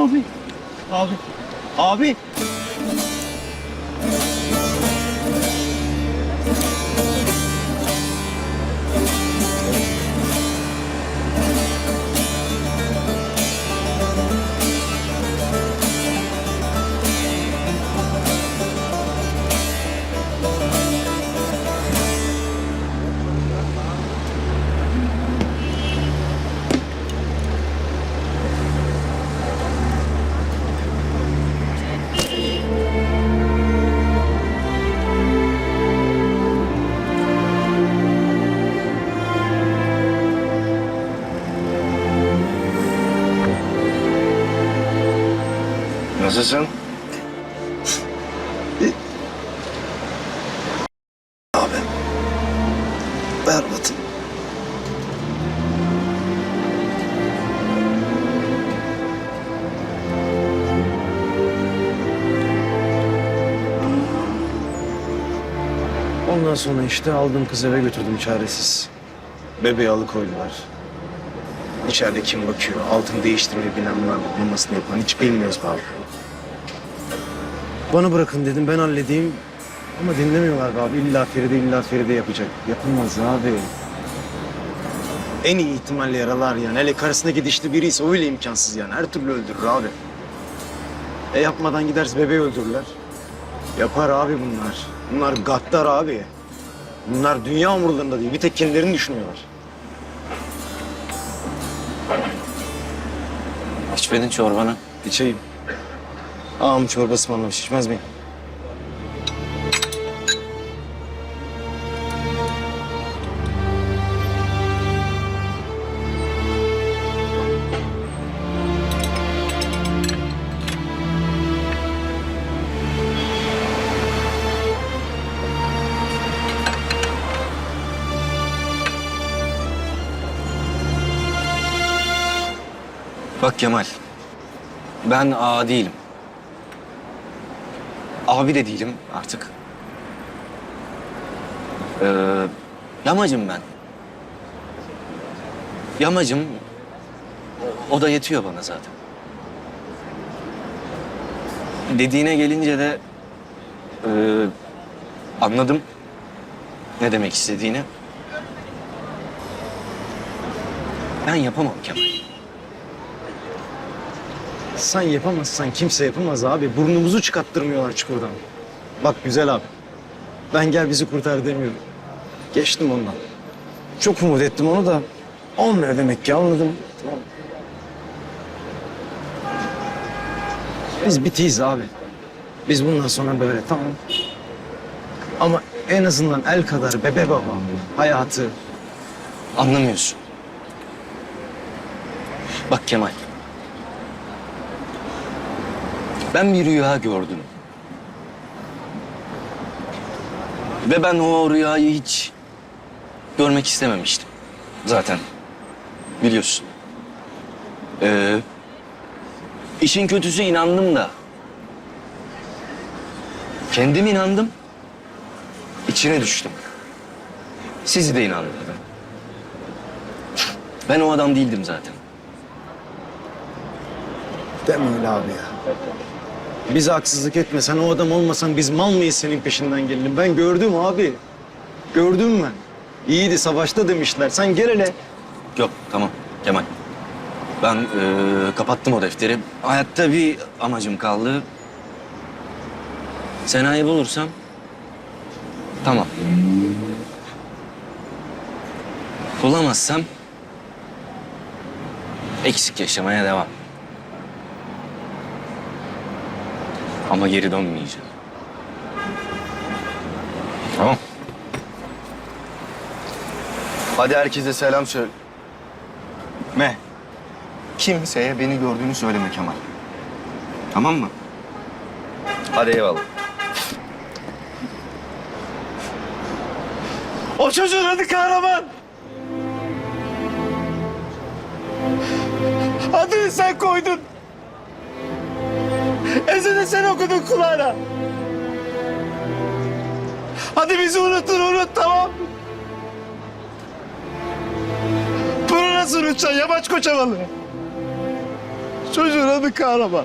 Abi. Abi. Abi. Nasılsın? Abi. Berbatım. Ondan sonra işte aldım kızı eve götürdüm çaresiz. Bebeği alıkoydular. İçeride kim bakıyor, altını değiştirmeyi bilen var mı, bulmasını yapan hiç bilmiyoruz abi. Bana bırakın dedim ben halledeyim. Ama dinlemiyorlar be abi. İlla Feride illa Feride yapacak. Yapılmaz abi. En iyi ihtimalle yaralar yani. Hele karısına gidişli biriyse öyle imkansız yani. Her türlü öldürür abi. E yapmadan giderse bebeği öldürürler. Yapar abi bunlar. Bunlar gaddar abi. Bunlar dünya umurlarında değil. Bir tek kendilerini düşünüyorlar. İçmedin çorbanı. İçeyim. Ağam çorbası anlamış. İçmez miyim? Bak Kemal. Ben ağa değilim. Abi de değilim artık. Ee, yamacım ben. Yamacım. O, da yetiyor bana zaten. Dediğine gelince de ee, anladım ne demek istediğini. Ben yapamam Kemal. Sen yapamazsan kimse yapamaz abi. Burnumuzu çıkarttırmıyorlar çukurdan. Bak güzel abi. Ben gel bizi kurtar demiyorum. Geçtim ondan. Çok umut ettim onu da. Olmuyor demek ki anladım. Biz bitiyiz abi. Biz bundan sonra böyle tamam. Ama en azından el kadar bebe baba hayatı Anlamıyorsun. Bak Kemal. Ben bir rüya gördüm. Ve ben o rüyayı hiç görmek istememiştim. Zaten biliyorsun. Ee, işin kötüsü inandım da. Kendim inandım. içine düştüm. Sizi de inandırdım. Ben o adam değildim zaten. Deme öyle abi ya. Bize haksızlık etme. Sen o adam olmasan biz mal mıyız senin peşinden gelelim? Ben gördüm abi. Gördüm ben. İyiydi savaşta demişler. Sen gel hele. Yok tamam Kemal. Ben eee, kapattım o defteri. Hayatta bir amacım kaldı. Sena'yı bulursam tamam. Bulamazsam eksik yaşamaya devam. Ama geri dönmeyeceğim. Tamam. Hadi herkese selam söyle. Me. Kimseye beni gördüğünü söyleme Kemal. Tamam mı? Hadi eyvallah. O çocuğun adı kahraman. Adını sen koydun. Ezini sen okudun kulağına. Hadi bizi unuttun unut tamam. Bunu nasıl unutacaksın yamaç koçamalı? Çocuğun adı kahraman.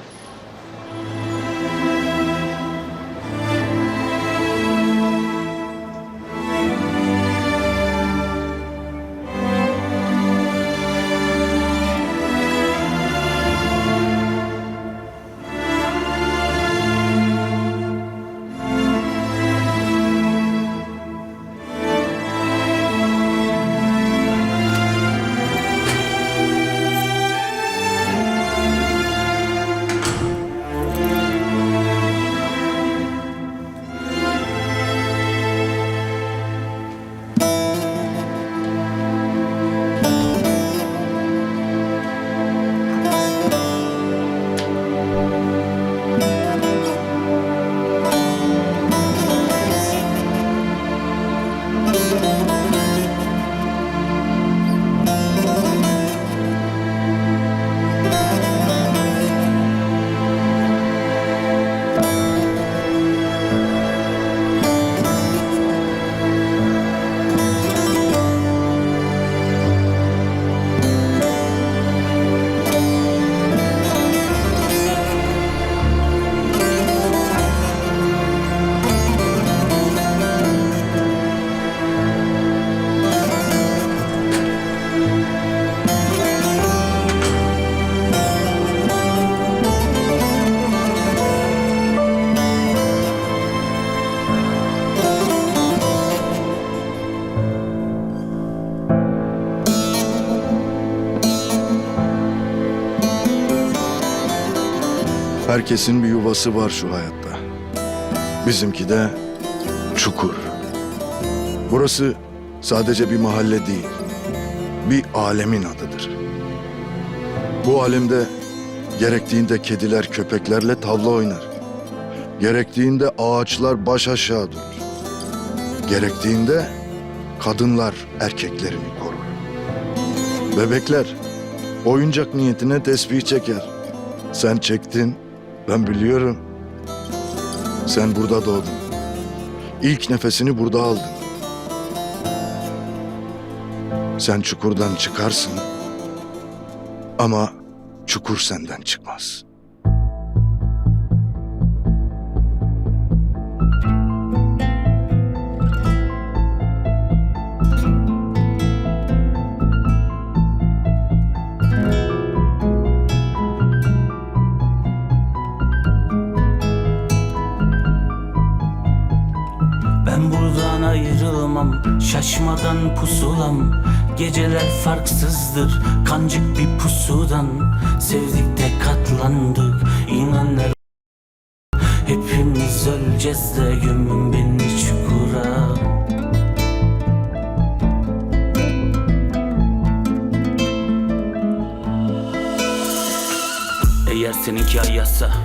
Herkesin bir yuvası var şu hayatta. Bizimki de çukur. Burası sadece bir mahalle değil, bir alemin adıdır. Bu alemde gerektiğinde kediler köpeklerle tavla oynar. Gerektiğinde ağaçlar baş aşağı durur. Gerektiğinde kadınlar erkeklerini korur. Bebekler oyuncak niyetine tesbih çeker. Sen çektin, ben biliyorum. Sen burada doğdun. İlk nefesini burada aldın. Sen çukurdan çıkarsın ama çukur senden çıkmaz. Buradan ayrılmam. Şaşmadan pusulam. Geceler farksızdır Kancık bir pusudan. Sevdik de katlandık İnan Hepimiz öleceğiz de Gömün beni çukura. Eğer seninki ayazsa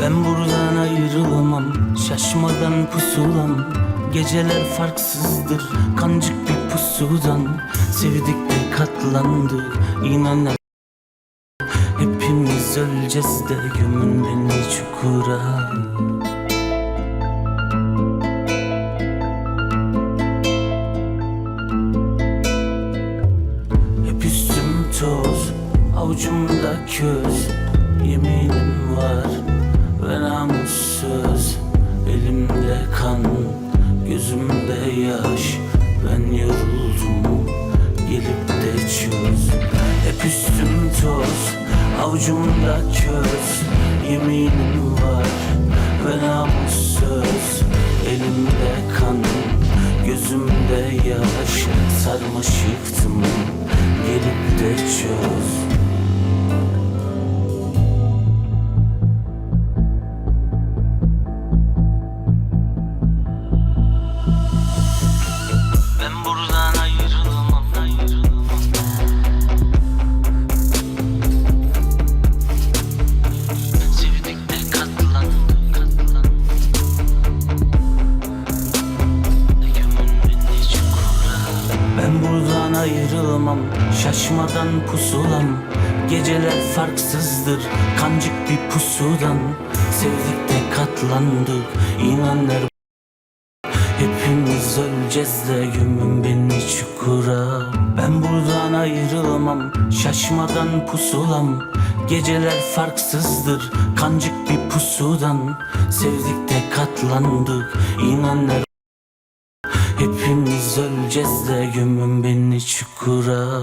Ben buradan ayrılamam Şaşmadan pusulam. Geceler farksızdır Kancık bir pusudan. Sevdik de katlandık İnan Hepimiz öleceğiz de gömün beni çukura. Hep üstüm toz, avucumda köz Yeminim var ve namussuz Elimde kan, gözümde yaş. Ben yoruldum, gelip de çöz. Hep üstüm toz, avucumda köz Yeminim var ve namussuz Elimde kan, gözümde yaş. Sarmaşıktım, gelip de çöz Şaşmadan pusulam Geceler farksızdır Kancık bir pusudan. Sevdik de katlandık İnan der Hepimiz öleceğiz de gömün beni çukura. Ben buradan ayrılmam Şaşmadan pusulam. Geceler farksızdır Kancık bir pusudan. Sevdik de katlandık İnan der Hepimiz öleceğiz de gömün beni çukura